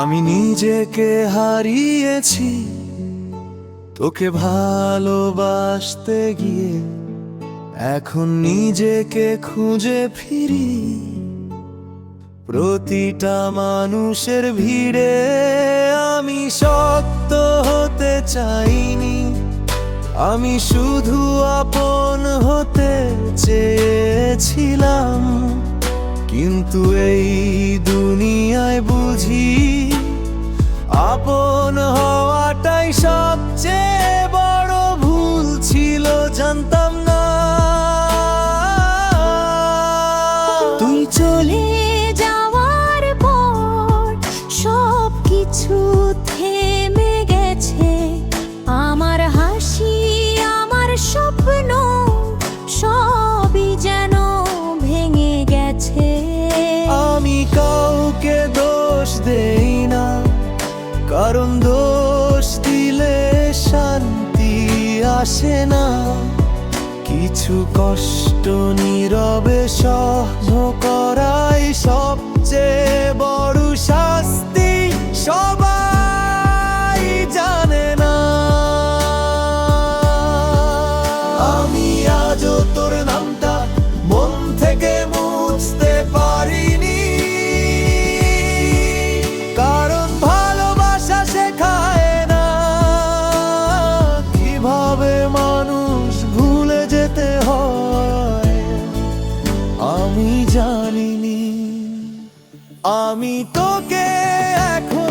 আমি নিজেকে হারিয়েছি, তোকে ভালোবাসতে গিয়ে। এখন নিজেকে খুঁজে ফিরি, প্রতিটা মানুষের ভিড়ে। আমি শক্ত হতে চাইনি, আমি শুধু আপন হতে চেয়েছিলাম। কিন্তু এই দুনিয়ায় বুঝি আপন হওয়াটাই সবচেয়ে বড় ভুল ছিল জানতাম দেই না। কারণ দোষ দিলে শান্তি আসে না। কিছু কষ্ট নীরবে সহ্য করাই সবচেয়ে বড় শাস্তি। সবাই জানে না। আমি আজও তোর নামটা আমি তোকে এখনও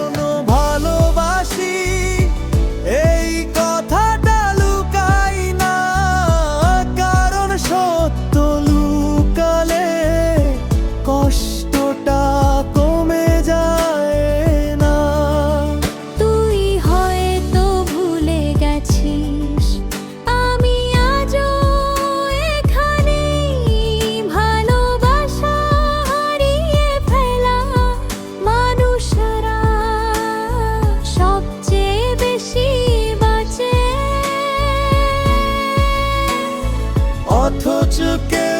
아파 죽겠